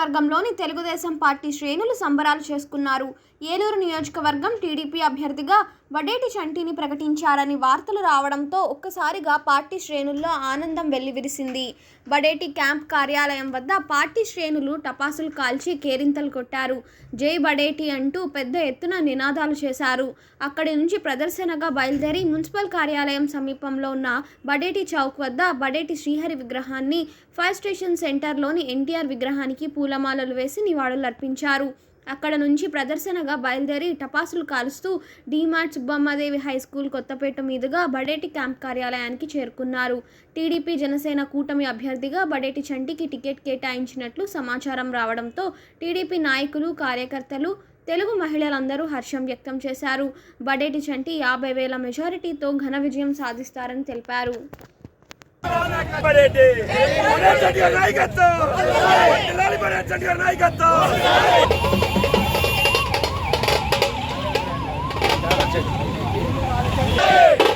నియోజకవర్గంలోని తెలుగుదేశం పార్టీ శ్రేణులు సంబరాలు చేసుకున్నారు. ఏలూరు నియోజకవర్గం టీడీపీ అభ్యర్థిగా వడేటి చంటిని ప్రకటించారని వార్తలు రావడంతో ఒక్కసారిగా పార్టీ శ్రేణుల్లో ఆనందం వెల్లివిరిసింది. బడేటి క్యాంప్ కార్యాలయం వద్ద పార్టీ శ్రేణులు టపాసులు కాల్చి కేరింతలు కొట్టారు. జై బడేటి అంటూ పెద్ద ఎత్తున నినాదాలు చేశారు. అక్కడి నుంచి ప్రదర్శనగా బయలుదేరి మున్సిపల్ కార్యాలయం సమీపంలో ఉన్న బడేటి చౌక్ వద్ద బడేటి శ్రీహరి విగ్రహాన్ని ఫైర్ స్టేషన్ సెంటర్లోని ఎన్టీఆర్ విగ్రహానికి పూలమాలలు వేసి నివాళులర్పించారు. అక్కడ నుంచి ప్రదర్శనగా బయలుదేరి టపాసులు కాలుస్తూ DMart Subbammadevi high school Kothapeta మీదుగా బడేటి క్యాంప్ కార్యాలయానికి చేరుకున్నారు. టీడీపీ జనసేన కూటమి అభ్యర్థిగా బడేటి చంటికి టికెట్ కేటాయించినట్లు సమాచారం రావడంతో టీడీపీ నాయకులు కార్యకర్తలు తెలుగు మహిళలందరూ హర్షం వ్యక్తం చేశారు. బడేటి చంటి యాభై వేల మెజారిటీతో ఘన విజయం సాధిస్తారని తెలిపారు. నాయకత్వం! 맞죠?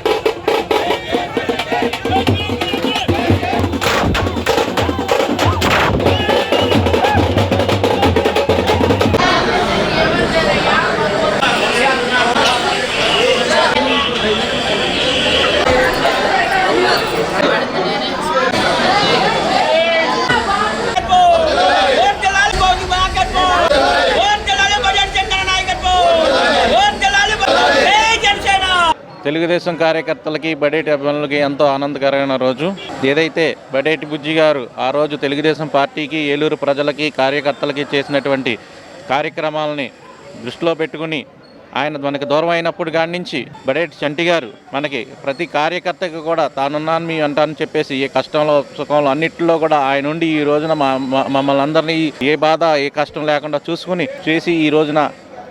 తెలుగుదేశం కార్యకర్తలకి బడేటి అభిమానులకి ఎంతో ఆనందకరమైన రోజు. ఏదైతే బడేటి బుజ్జి గారు ఆ రోజు తెలుగుదేశం పార్టీకి ఏలూరు ప్రజలకి కార్యకర్తలకి చేసినటువంటి కార్యక్రమాలని దృష్టిలో పెట్టుకుని ఆయన మనకి దూరం అయినప్పుడు కాడి నుంచి బడేటి చంటి గారు మనకి ప్రతి కార్యకర్తకి కూడా తానున్నాను మీ అంటానని చెప్పేసి ఏ కష్టంలో సుఖంలో అన్నింటిలో కూడా ఆయన ఉండి ఈ రోజున మా మా- మమ్మల్ని అందరినీ ఏ బాధ ఏ కష్టం లేకుండా చూసుకుని చేసి ఈ రోజున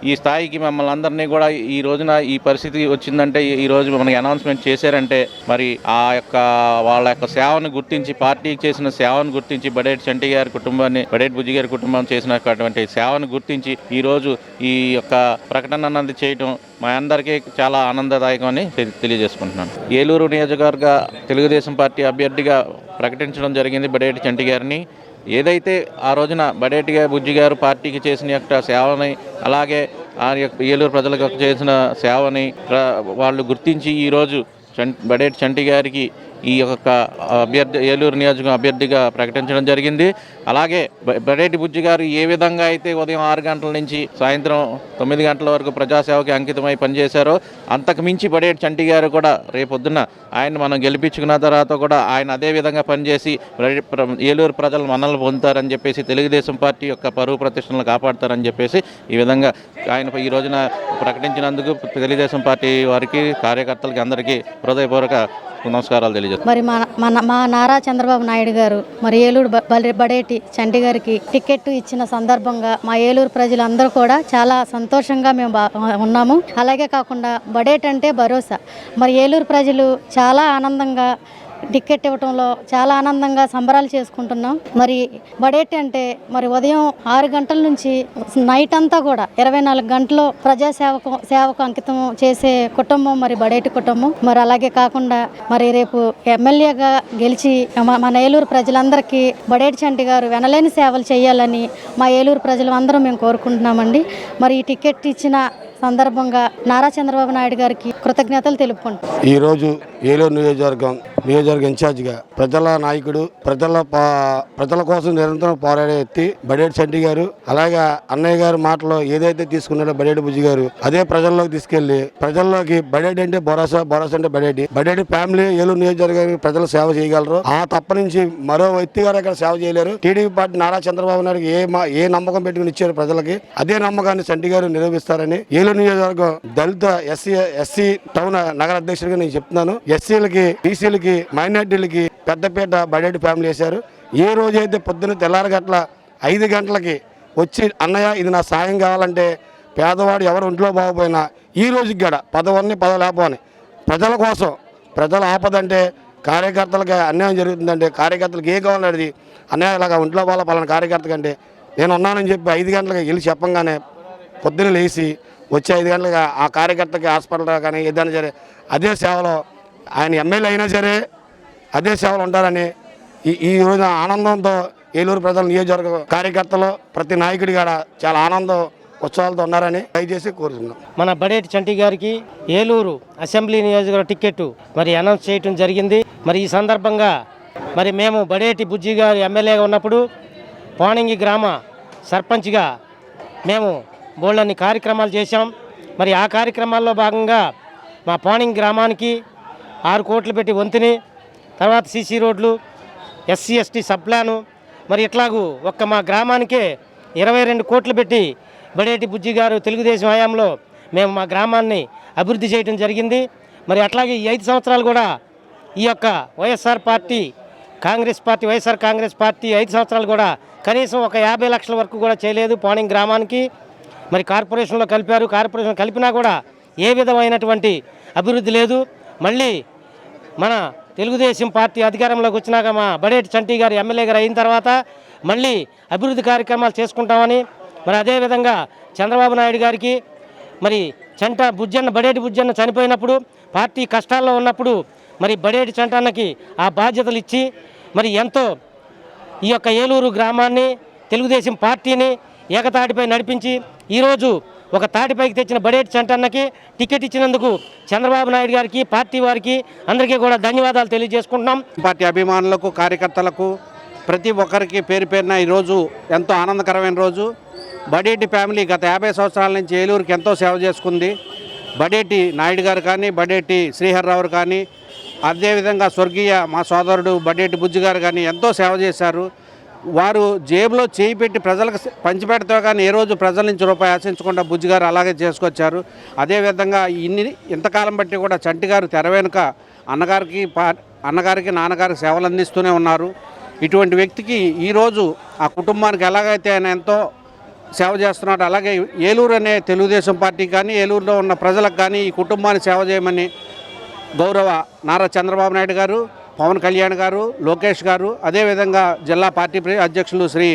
ఈ స్థాయికి మమ్మల్ని అందరినీ కూడా ఈ రోజున ఈ పరిస్థితి వచ్చిందంటే ఈ- రోజు మనకి అనౌన్స్మెంట్ చేశారంటే మరి ఆ యొక్క వాళ్ళ యొక్క సేవను గుర్తించి పార్టీకి చేసిన సేవను గుర్తించి బడేటి చంటి గారి కుటుంబాన్ని బడేటి బుజ్జి గారి కుటుంబం చేసినటువంటి సేవను గుర్తించి ఈ రోజు ఈ యొక్క ప్రకటన అన్నది చేయటం మా అందరికీ చాలా ఆనందదాయకం అని తెలియజేసుకుంటున్నాను. ఏలూరు నియోజకవర్గ తెలుగుదేశం పార్టీ అభ్యర్థిగా ప్రకటించడం జరిగింది బడేటి చంటి గారిని. ఏదైతే ఆ రోజున బడేటిగా బుజ్జి గారు పార్టీకి చేసిన యొక్క సేవని అలాగే ఆ యొక్క ఏలూరు ప్రజలకు చేసిన సేవని వాళ్ళు గుర్తించి ఈరోజు చం బడేటి చంటి గారికి ఈ యొక్క అభ్యర్థి ఏలూరు నియోజకవర్గం అభ్యర్థిగా ప్రకటించడం జరిగింది. అలాగే బడేటి బుజ్జి గారు ఏ విధంగా అయితే ఉదయం ఆరు గంటల నుంచి సాయంత్రం తొమ్మిది గంటల వరకు ప్రజాసేవకి అంకితమై పనిచేశారో అంతకు మించి బడేటి చంటి గారు కూడా రేపొద్దున ఆయన మనం గెలిపించుకున్న తర్వాత కూడా ఆయన అదే విధంగా పనిచేసి ప్ర- ఏలూరు ప్రజలు మనల్ని పొందుతారని చెప్పేసి తెలుగుదేశం పార్టీ యొక్క పరువు ప్రతిష్టలను కాపాడతారని చెప్పేసి ఈ విధంగా ఆయన ఈ రోజున ప్రకటించినందుకు తెలుగుదేశం పార్టీ వారికి కార్యకర్తలకి అందరికీ హృదయపూర్వక నమస్కారాలు తెలియజేస్తాను మరి మన మన మా నారా చంద్రబాబు నాయుడు గారు మరి ఏలూరు బడేటి చండి గారికి టికెట్ ఇచ్చిన సందర్భంగా మా ఏలూరు ప్రజలందరూ కూడా చాలా సంతోషంగా మేము బా ఉన్నాము. అలాగే కాకుండా బడేట్ అంటే భరోసా. మరి ఏలూరు ప్రజలు చాలా ఆనందంగా టికెట్ ఇవ్వటంలో చాలా ఆనందంగా సంబరాలు చేసుకుంటున్నాం. మరి బడేటి అంటే మరి ఉదయం ఆరు గంటల నుంచి నైట్ అంతా కూడా ఇరవై నాలుగు గంటలు ప్రజాసేవకు సేవకు అంకితం చేసే కుటుంబం మరి బడేటి కుటుంబం. మరి అలాగే కాకుండా మరి రేపు ఎమ్మెల్యేగా గెలిచి మన ఏలూరు ప్రజలందరికీ బడేటి చంటి గారు వెనలేని సేవలు చేయాలని మా ఏలూరు ప్రజలు అందరం మేము కోరుకుంటున్నామండి. మరి ఈ టికెట్ ఇచ్చిన సందర్భంగా నారా చంద్రబాబు నాయుడు గారికి కృతజ్ఞతలు తెలుపుకుంటాం ఈరోజు ఏలూరు నియోజకవర్గం నియోజకవర్గ ఇన్ఛార్జిగా ప్రజల నాయకుడు ప్రజల పా- ప్రజల కోసం నిరంతరం పోరాడే వ్యక్తి బడేటి చంటి గారు అలాగే అన్నయ్య గారి మాటలో ఏదైతే తీసుకున్నాడో బడేటి బుజ్జి గారు అదే ప్రజల్లోకి తీసుకెళ్ళి ప్రజల్లోకి బడేటి అంటే భరోసా భరోసా అంటే బడేటి బడేటి ఫ్యామిలీ ఏలూరు నియోజకవర్గానికి ప్రజలు సేవ చేయగలరు. ఆ తప్ప నుంచి మరో వ్యక్తి గారు ఇక్కడ సేవ చేయలేరు. టీడీపీ పార్టీ నారా చంద్రబాబు నాయుడు ఏ మా ఏ నమ్మకం పెట్టుకుని ఇచ్చారు ప్రజలకి అదే నమ్మకాన్ని చంటి గారు నిరూపిస్తారని ఏలూరు నియోజకవర్గం దళిత ఎస్సీ ఎస్సీ టౌన్ నగర అధ్యక్షుడిగా నేను చెప్తున్నాను. ఎస్సీలకి బీసీలకి మైనార్టీలకి పెద్దపేట బడేటి ఫ్యామిలీ వేశారు. ఏ రోజైతే పొద్దున్న తెల్లారి ఐదు గంటలకి వచ్చి అన్నయ్య ఇది నా సాయం కావాలంటే పేదవాడు ఎవరు ఒంట్లో బాగపోయినా ఈ రోజుకి గడ పదవన్నీ పదలేపని ప్రజల కోసం ప్రజల ఆపదంటే కార్యకర్తలకి అన్యాయం జరుగుతుందంటే కార్యకర్తలకు ఏ కావాలనేది అన్నయ్య ఇలాగా ఒంట్లో బాగా పలానా కార్యకర్త కంటే నేను ఉన్నానని చెప్పి ఐదు గంటలకు వెళ్ళి చెప్పంగానే పొద్దున లేచి వచ్చే ఐదు గంటలకు ఆ కార్యకర్తకి హాస్పిటల్ కానీ ఏదైనా సరే అదే సేవలో ఆయన ఎమ్మెల్యే అయినా సరే అదే సేవలు ఉంటారని ఈ ఈ రోజు ఆనందంతో ఏలూరు ప్రజల నియోజకవర్గ కార్యకర్తలు ప్రతి నాయకుడి కాడ చాలా ఆనందం ఉత్సవాలతో ఉన్నారని దయచేసి కోరుతున్నాం. మన బడేటి చంటి గారికి ఏలూరు అసెంబ్లీ నియోజకవర్గ టికెట్ మరి అనౌన్స్ చేయటం జరిగింది. మరి ఈ సందర్భంగా మరి మేము బడేటి బుజ్జి గారు ఎమ్మెల్యేగా ఉన్నప్పుడు పోణంగి గ్రామ సర్పంచ్గా మేము బోళ్ళని కార్యక్రమాలు చేశాం. మరి ఆ కార్యక్రమాల్లో భాగంగా మా పోణింగ్ గ్రామానికి ఆరు కోట్లు పెట్టి వంతుని తర్వాత సీసీ రోడ్లు ఎస్సీ ఎస్టీ సబ్ మరి ఇట్లాగూ ఒక్క మా గ్రామానికే ఇరవై రెండు కోట్లు పెట్టి బడేటి బుజ్జి గారు తెలుగుదేశం హయాంలో మేము మా గ్రామాన్ని అభివృద్ధి చేయడం జరిగింది. మరి అట్లాగే ఈ ఐదు సంవత్సరాలు కూడా ఈ యొక్క YSR party Congress party YSR Congress party ఐదు సంవత్సరాలు కూడా కనీసం ఒక యాభై లక్షల వరకు కూడా చేయలేదు పాణింగ్ గ్రామానికి. మరి కార్పొరేషన్లో కలిపారు. కార్పొరేషన్ కలిపినా కూడా ఏ విధమైనటువంటి అభివృద్ధి లేదు. మళ్ళీ మన తెలుగుదేశం పార్టీ అధికారంలోకి వచ్చినాక మా బడేటి చంటి గారు ఎమ్మెల్యే గారు అయిన తర్వాత మళ్ళీ అభివృద్ధి కార్యక్రమాలు చేసుకుంటామని మరి అదేవిధంగా చంద్రబాబు నాయుడు గారికి మరి చంట బుజ్జన్న బడేటి బుజ్జన్న చనిపోయినప్పుడు పార్టీ కష్టాల్లో ఉన్నప్పుడు మరి బడేటి చంటన్నకి ఆ బాధ్యతలు ఇచ్చి మరి ఎంతో ఈ యొక్క ఏలూరు గ్రామాన్ని తెలుగుదేశం పార్టీని ఏకతాటిపై నడిపించి ఈరోజు ఒక తాటిపైకి తెచ్చిన బడేటి చంటన్నకి టికెట్ ఇచ్చినందుకు చంద్రబాబు నాయుడు గారికి పార్టీ వారికి అందరికీ కూడా ధన్యవాదాలు తెలియజేసుకుంటున్నాం. పార్టీ అభిమానులకు కార్యకర్తలకు ప్రతి ఒక్కరికి పేరు పేరున ఈరోజు ఎంతో ఆనందకరమైన రోజు. బడేటి ఫ్యామిలీ గత యాభై సంవత్సరాల నుంచి ఏలూరుకి ఎంతో సేవ చేసుకుంది. బడేటి నాయుడు గారు కానీ బడేటి శ్రీహర్రావు కానీ అదేవిధంగా స్వర్గీయ మా సోదరుడు బడేటి బుజ్జి గారు కానీ ఎంతో సేవ చేశారు. వారు జేబులో చేయి పెట్టి ప్రజలకు పంచిపెడతా కానీ ఏ రోజు ప్రజల నుంచి రూపాయి ఆశించకుండా బుజ్జిగారు అలాగే చేసుకొచ్చారు. అదేవిధంగా ఇన్ని ఇంతకాలం బట్టి కూడా చంటిగారు తెర వెనుక అన్నగారికి పా అన్నగారికి నాన్నగారికి సేవలు అందిస్తూనే ఉన్నారు. ఇటువంటి వ్యక్తికి ఈరోజు ఆ కుటుంబానికి ఎలాగైతే ఆయన ఎంతో సేవ చేస్తున్నాడు అలాగే ఏలూరు అనే తెలుగుదేశం పార్టీ కానీ ఏలూరులో ఉన్న ప్రజలకు కానీ ఈ కుటుంబాన్ని సేవ చేయమని గౌరవ నారా చంద్రబాబు నాయుడు గారు పవన్ కళ్యాణ్ గారు లోకేష్ గారు అదేవిధంగా జిల్లా పార్టీ అధ్యక్షులు శ్రీ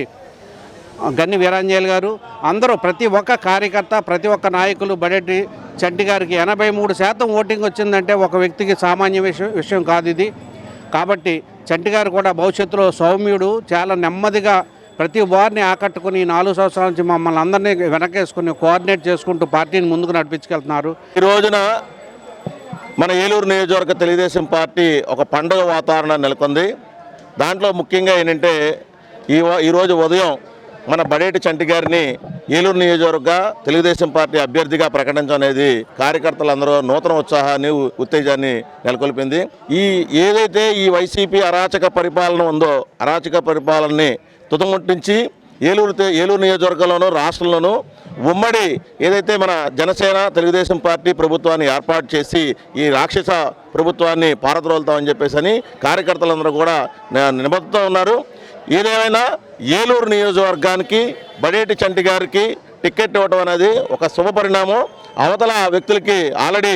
గన్ని వీరాంజనేయులు గారు అందరూ ప్రతి ఒక్క కార్యకర్త ప్రతి ఒక్క నాయకులు బడెట్టి చంటి గారికి ఎనభై మూడు శాతం ఓటింగ్ వచ్చిందంటే ఒక వ్యక్తికి సామాన్య విషయం విషయం కాదు ఇది. కాబట్టి చంటి గారు కూడా భవిష్యత్తులో సౌమ్యుడు చాలా నెమ్మదిగా ప్రతి వారిని ఆకట్టుకుని నాలుగు సంవత్సరాల నుంచి మమ్మల్ని అందరినీ వెనకేసుకుని కోఆర్డినేట్ చేసుకుంటూ పార్టీని ముందుకు నడిపించుకెళ్తున్నారు. ఈ రోజున మన ఏలూరు నియోజకవర్గ తెలుగుదేశం పార్టీ ఒక పండుగ వాతావరణం నెలకొంది. దాంట్లో ముఖ్యంగా ఏంటంటే ఈ ఈరోజు ఉదయం మన బడేటి చంటి గారిని ఏలూరు నియోజకవర్గ తెలుగుదేశం పార్టీ అభ్యర్థిగా ప్రకటించడం అనేది కార్యకర్తలందరూ నూతన ఉత్సాహాన్ని ఉత్తేజాన్ని నెలకొల్పింది. ఈ ఏదైతే ఈ వైసీపీ అరాచక పరిపాలన ఉందో అరాచక పరిపాలనని తుదముట్టించి ఏలూరు ఏలూరు నియోజకవర్గంలోనూ రాష్ట్రంలోనూ ఉమ్మడి ఏదైతే మన జనసేన తెలుగుదేశం పార్టీ ప్రభుత్వాన్ని ఏర్పాటు చేసి ఈ రాక్షస ప్రభుత్వాన్ని పారద్రోలుతామని చెప్పేసి అని కార్యకర్తలందరూ కూడా నిబద్ధతో నిబద్ధత ఉన్నారు. ఏదేమైనా ఏలూరు నియోజకవర్గానికి బడేటి చంటి గారికి టికెట్ ఇవ్వడం అనేది ఒక శుభ పరిణామం. అవతల వ్యక్తులకి ఆల్రెడీ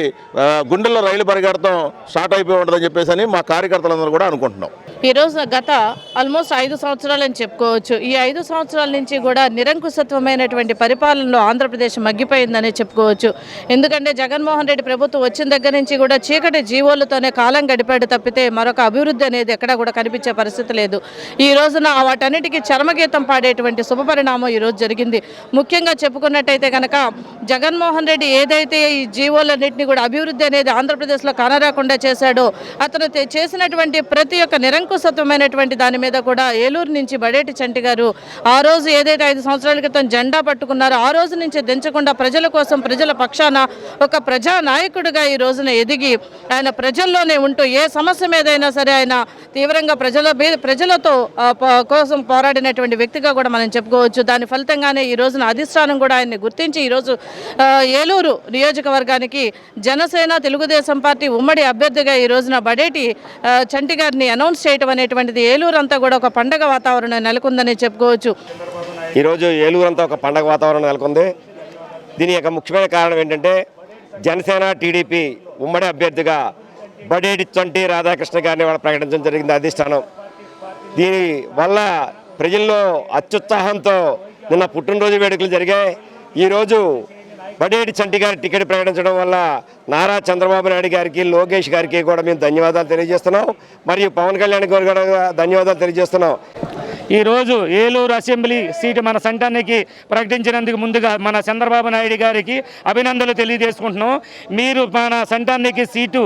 గుండెల్లో రైలు పరిగెడతాం స్టార్ట్ అయిపోయి ఉంటుందని చెప్పేసి అని మా కార్యకర్తలందరూ కూడా అనుకుంటున్నాం. ఈరోజు గత ఆల్మోస్ట్ ఐదు సంవత్సరాలని చెప్పుకోవచ్చు. ఈ ఐదు సంవత్సరాల నుంచి కూడా నిరంకుశత్వమైనటువంటి పరిపాలనలో ఆంధ్రప్రదేశ్ మగ్గిపోయిందనే చెప్పుకోవచ్చు. ఎందుకంటే జగన్మోహన్ రెడ్డి ప్రభుత్వం వచ్చిన దగ్గర నుంచి కూడా చీకటి జీవోలతోనే కాలం గడిపాడు తప్పితే మరొక అభివృద్ధి అనేది ఎక్కడా కూడా కనిపించే పరిస్థితి లేదు. ఈ రోజున వాటన్నిటికీ చర్మగీతం పాడేటువంటి శుభపరిణామం ఈరోజు జరిగింది. ముఖ్యంగా చెప్పుకున్నట్టయితే కనుక జగన్మోహన్ రెడ్డి ఏదైతే ఈ జీవోలన్నింటినీ కూడా అభివృద్ధి అనేది ఆంధ్రప్రదేశ్లో కానరాకుండా చేశాడో అతను చేసినటువంటి ప్రతి ఒక్క నిరంకుశత్వమైనటువంటి దాని మీద కూడా ఏలూరు నుంచి బడేటి చంటి గారు ఆ రోజు ఏదైతే ఐదు సంవత్సరాల క్రితం జెండా పట్టుకున్నారో ఆ రోజు నుంచి దించకుండా ప్రజల కోసం ప్రజల పక్షాన ఒక ప్రజా నాయకుడిగా ఈ రోజున ఎదిగి ఆయన ప్రజల్లోనే ఉంటూ ఏ సమస్య మీదైనా సరే ఆయన తీవ్రంగా ప్రజల ప్రజలతో కోసం పోరాడినటువంటి వ్యక్తిగా కూడా మనం చెప్పుకోవచ్చు. దాని ఫలితంగానే ఈ రోజున అధిష్టానం కూడా ఆయన్ని గుర్తించి ఈరోజు ఏలూరు నియోజకవర్గానికి జనసేన తెలుగుదేశం పార్టీ ఉమ్మడి అభ్యర్థిగా ఈ రోజున బడేటి చంటి గారిని అనౌన్స్ చేయడం అనేటువంటిది ఏలూరు అంతా కూడా ఒక పండగ వాతావరణం నెలకొందని చెప్పుకోవచ్చు. ఈరోజు ఏలూరు అంతా ఒక పండగ వాతావరణం నెలకొంది. దీని యొక్క ముఖ్యమైన కారణం ఏంటంటే జనసేన టీడీపీ ఉమ్మడి అభ్యర్థిగా బడేడి చంటి రాధాకృష్ణ గారిని వాళ్ళు ప్రకటించడం జరిగింది అధిష్టానం. దీని వల్ల ప్రజల్లో అత్యుత్సాహంతో నిన్న పుట్టినరోజు వేడుకలు జరిగాయి. ఈరోజు బడేటి చంటి గారి టికెట్ ప్రకటించడం వల్ల నారా చంద్రబాబు నాయుడు గారికి లోకేష్ గారికి కూడా మేము ధన్యవాదాలు తెలియజేస్తున్నాం. మరియు పవన్ కళ్యాణ్ గారు కూడా ధన్యవాదాలు తెలియజేస్తున్నాం. ఈరోజు ఏలూరు అసెంబ్లీ సీటు మన సంఘానికి ప్రకటించినందుకు ముందుగా మన చంద్రబాబు నాయుడు గారికి అభినందనలు తెలియజేసుకుంటున్నాం. మీరు మన సంఘానికి సీటు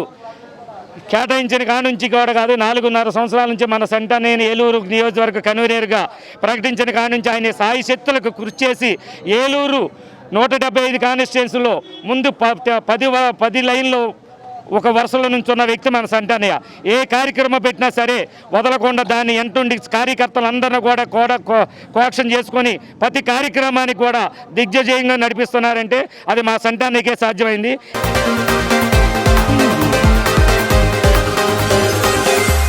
కేటాయించిన కాడ నుంచి కూడా కాదు నాలుగున్నర సంవత్సరాల నుంచి మన సంటానేని ఏలూరు నియోజకవర్గ కన్వీనర్గా ప్రకటించిన కానుంచి ఆయన సాయి శక్తులకు కృషి చేసి ఏలూరు నూట డెబ్బై ఐదు కాన్స్టిట్యున్సీలో ముందు ప- పది వ- పది లైన్లో ఒక వరుసలో నుంచి ఉన్న వ్యక్తి మన సంటానయ్య. ఏ కార్యక్రమం పెట్టినా సరే వదలకుండా దాన్ని ఎంటుండి కార్యకర్తలందరినీ కూడా కూడా కో- కోక్షం చేసుకొని ప్రతి కార్యక్రమానికి కూడా దిగ్విజయంగా నడిపిస్తున్నారంటే అది మా సంటానికే సాధ్యమైంది.